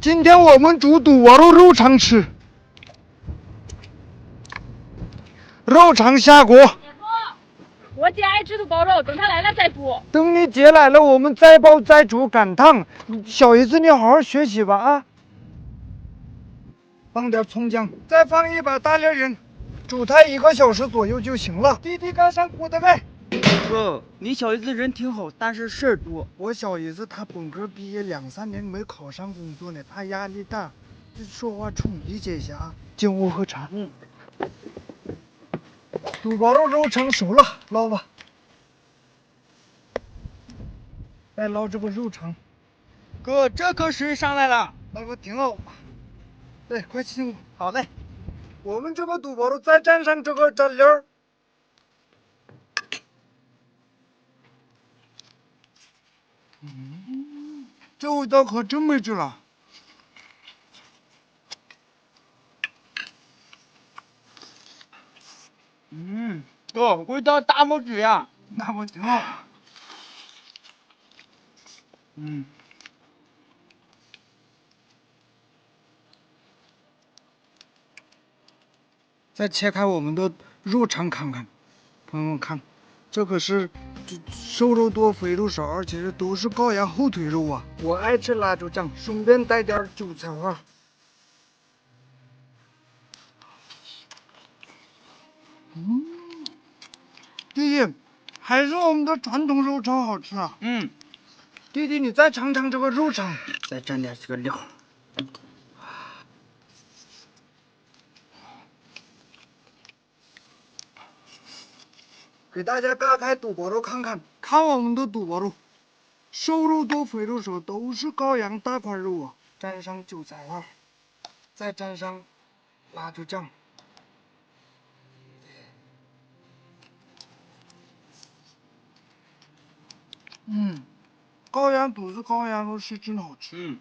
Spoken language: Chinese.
今天我们煮肚我肉肉肠吃，肉肠下锅。我姐爱吃肚包肉，等她来了再煮。等你姐来了，我们再煲再煮赶趟。小姨子，你好好学习吧啊！放点葱姜，再放一把大料盐，煮它一个小时左右就行了。弟弟赶上锅的没？哥，你小姨子人挺好，但是事儿多。我小姨子她本科毕业两三年没考上工作呢，她压力大，说话冲，理解一下啊。进屋喝茶。嗯。肚包肉肉成熟了，捞吧。再捞这个肉肠。哥，这可水上来了。那个挺好。对，快进屋。好嘞。我们这个肚包肉再蘸上这个蘸料。嗯，这味道可真没劲了。嗯，哥，味道大拇指呀，那不挺好？嗯。再切开我们的肉肠看看，朋友们看，这可是瘦肉多肥肉少，而且这都是羔羊后腿肉啊！我爱吃辣椒酱，顺便带点韭菜花。嗯，弟弟，还是我们的传统肉肠好吃啊！嗯，弟弟，你再尝尝这个肉肠，再蘸点这个料。给大家扒开肚包肉看看，看我们的肚包肉，瘦肉多肥肉少，都是羔羊大块肉啊！沾上韭菜花，再沾上辣椒酱。嗯，羔羊肚子羔羊肉，是真好吃。嗯。